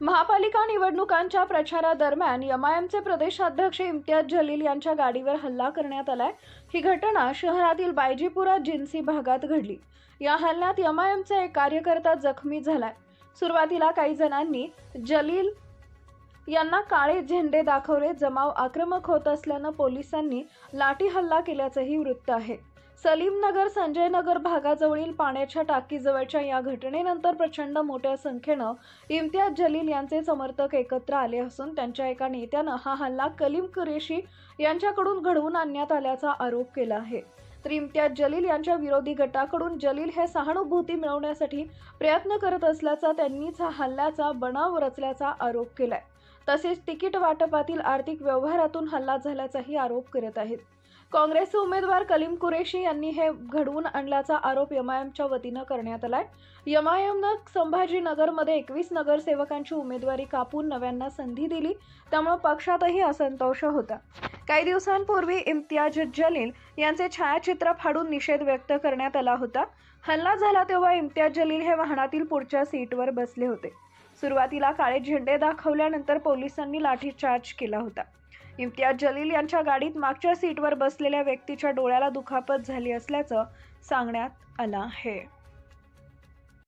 महापालिका निवडणुकांच्या प्रचारादरम्यान एमआयएमचे प्रदेशाध्यक्ष इम्तियाज जलील यांच्या गाडीवर हल्ला करण्यात आलाय. ही घटना शहरातील बायजीपुरा जिन्सी भागात घडली. या हल्ल्यात एमआयएमचा एक कार्यकर्ता जखमी झालाय. सुरुवातीला काही जणांनी जलील यांना काळे झेंडे दाखवले. जमाव आक्रमक होत असल्यानं पोलिसांनी लाठी हल्ला केल्याचंही वृत्त आहे. सलीमनगर संजयनगर भागाजवळील पाण्याच्या टाकीजवळच्या या घटनेनंतर प्रचंड मोठ्या संख्येनं इम्तियाज जलील यांचे समर्थक एकत्र आले असून त्यांच्या एका नेत्यानं हा हल्ला कलीम कुरेशी यांच्याकडून घडवून आणण्यात आल्याचा आरोप केला आहे. तर इम्तियाज जलील यांच्या विरोधी गटाकडून जलील हे सहानुभूती मिळवण्यासाठी प्रयत्न करत असल्याचा त्यांनीच हा हल्ल्याचा बनाव रचल्याचा आरोप केलाय. तसेच तिकीट वाटपातील आर्थिक व्यवहारातून हल्ला झाल्याचाही आरोप करत आहेत. काँग्रेसचे उमेदवार कलीम कुरेशी यांनी हे घडवून आणल्याचा आरोप एमआयएमच्या वतीनं करण्यात आलाय. एमआयएमनं संभाजीनगरमध्ये एकवीस नगरसेवकांची उमेदवारी कापून नव्यांना संधी दिली. त्यामुळे पक्षातही असंतोष होता. काही दिवसांपूर्वी इम्तियाज जलील यांचे छायाचित्र फाडून निषेध व्यक्त करण्यात आला होता. हल्ला झाला तेव्हा इम्तियाज जलील हे वाहनातील पुढच्या सीटवर बसले होते. सुरुवातीला काळे झेंडे दाखवल्यानंतर पोलिसांनी लाठीचार्ज केला होता. इम्तियाज जलील यांच्या गाडीत मागच्या सीटवर बसलेल्या व्यक्तीच्या डोळ्याला दुखापत झाली असल्याचं सांगण्यात आलं आहे.